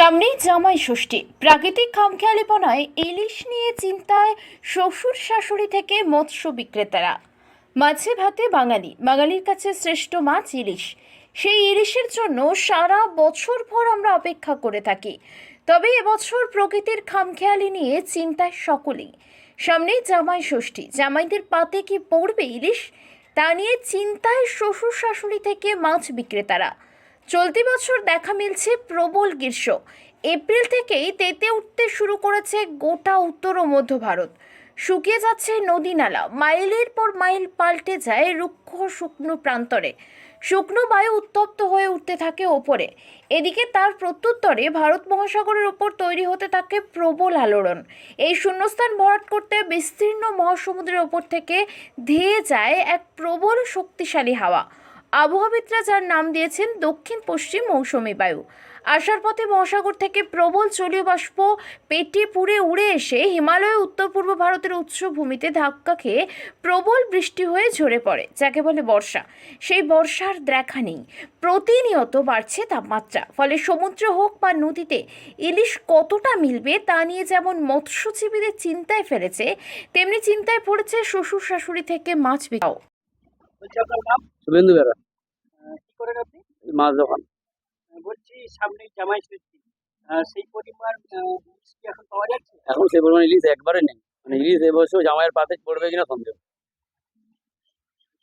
সামনেই জামাই ষষ্ঠী। প্রাকৃতিক খামখেয়ালিপনায় ইলিশ নিয়ে চিন্তায় শ্বশুর শাশুড়ি থেকে মৎস্য বিক্রেতারা। মাছে ভাতে বাঙালি, বাঙালির কাছে শ্রেষ্ঠ মাছ ইলিশ। সেই ইলিশের জন্য সারা বছর ভর আমরা অপেক্ষা করে থাকি। তবে এবছর প্রকৃতির খামখেয়ালি নিয়ে চিন্তায় সকলেই। সামনেই জামাই ষষ্ঠী। জামাইদের পাতে কি পড়বে ইলিশ? তা নিয়ে চিন্তায় শ্বশুর শাশুড়ি থেকে মাছ বিক্রেতারা। চলতি বছর দেখা মিলছে প্রবল গ্রীষ্ম। এপ্রিল থেকেই তেতে উঠতে শুরু করেছে গোটা উত্তর ও মধ্য ভারত। শুকিয়ে যাচ্ছে নদী নালা। মাইলের পর মাইল পাল্টে যায় রুক্ষ শুকনো প্রান্তরে। শুকনো বায়ু উত্তপ্ত হয়ে উঠতে থাকে ওপরে। এদিকে তার প্রত্যুত্তরে ভারত মহাসাগরের ওপর তৈরি হতে থাকে প্রবল আলোড়ন। এই শূন্যস্থান ভরাট করতে বিস্তীর্ণ মহাসমুদ্রের ওপর থেকে ধেয়ে যায় এক প্রবল শক্তিশালী হাওয়া। আবহাওয়াবিদরা যার নাম দিয়েছেন দক্ষিণ পশ্চিম মৌসুমী বায়ু। আসার পথে মহাসাগর থেকে প্রবল জলীয় বাষ্প পেটে পুড়ে উড়ে এসে হিমালয়, উত্তর পূর্ব ভারতের উচ্চভূমিতে ধাক্কা খেয়ে প্রবল বৃষ্টি হয়ে ঝরে পড়ে, যাকে বলে বর্ষা। সেই বর্ষার দেখা নেই। প্রতিনিয়ত বাড়ছে তাপমাত্রা, ফলে সমুদ্র হোক বা নদীতে ইলিশ কতটা মিলবে তা নিয়ে যেমন মৎস্যজীবীদের চিন্তায় ফেলেছে, তেমনি চিন্তায় পড়েছে শ্বশুর শাশুড়ি থেকে মাছ বিকাও শুভেন্দু কি করেন আপনি? মাছ দোকান। বলছি সামনে জামাই ষষ্ঠী। সেই পরিমাণ ইলিশ কি এখন পাওয়া যাচ্ছে? এখন সে পরিমাণ ইলিশ একবারে নেই। মানে ইলিশ এবছর জামাইয়ের পাতে পড়বে কিনা সন্দেহ।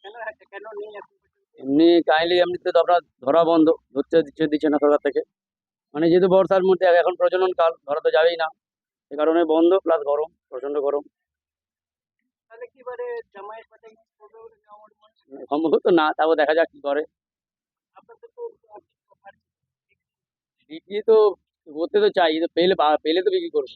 কেন? কেন নেই এখন এমনি কাইন্ডলি এমনিতে তো আপনার ধরা বন্ধ ধরতে দিচ্ছে দিচ্ছে না সরকার থেকে। মানে যেহেতু বর্ষার মধ্যে এখন প্রজনন কাল ধরা তো যাবেই না। সে কারণে বন্ধ প্লাস গরম প্রচণ্ড গরম। সম্ভবত না তারপর দেখা যাক কি করে। বিক্রি তো করতে তো চাই তো পেলে পেলে তো বিক্রি করব।